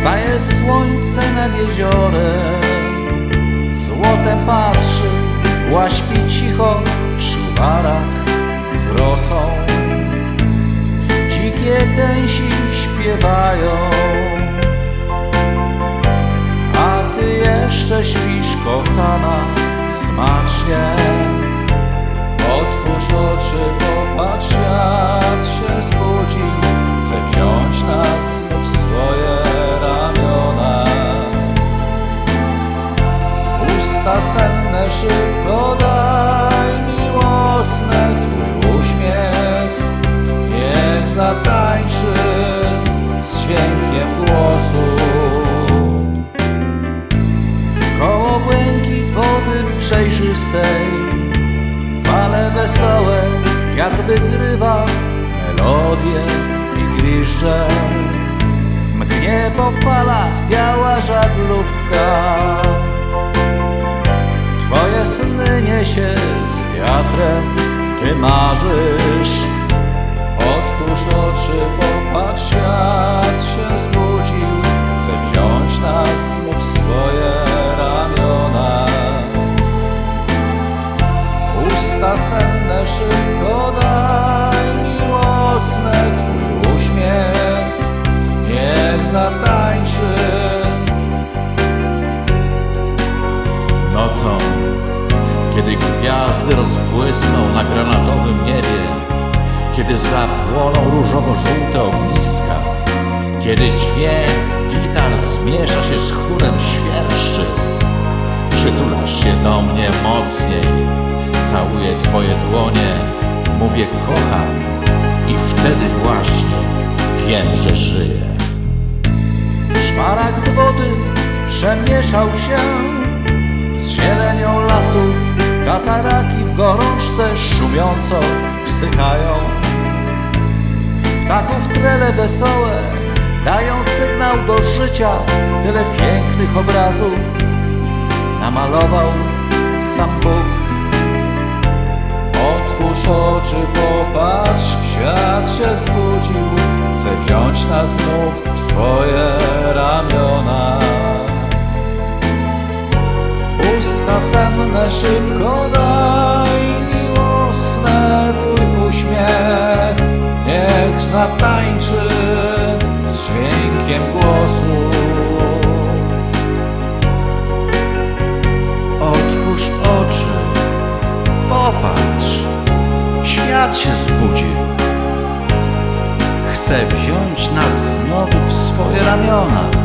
Wstaje słońce nad jeziorem, złotem patrzy, łaśpi cicho w szuwarach z rosą. Dzikie gęsi śpiewają, Usta senne szybko daj, miłosny twój uśmiech, niech zatańczy z dźwiękiem głosu. Koło błękit wody przejrzystej Fale wesołe, wiatr wygrywa melodię i gwizdże Mgnie po biała żaglówka niesie z wiatrem, ty marzysz. Otwórz oczy, popatrz, świat gwiazdy rozbłysną na granatowym niebie Kiedy zapłoną różowo-żółte ogniska Kiedy dźwięk gitar zmiesza się z chórem świerszczy. Przytulasz się do mnie mocniej Całuję twoje dłonie Mówię kocham I wtedy właśnie wiem, że żyję. Szmaragd wody przemieszał się Z zielenią lasów Kataraki w gorączce szumiąco wzdychają Ptaków trele wesołe dają sygnał do życia Tyle pięknych obrazów namalował sam Bóg. Otwórz oczy, popatrz, świat się zbudził Chce wziąć nas znów w swoje ramiona Usta senne szybko daj Miłosny twój uśmiech. Niech zatańczy z dźwiękiem głosu. Otwórz oczy, popatrz Świat się zbudził Chce wziąć nas znowu w swoje ramiona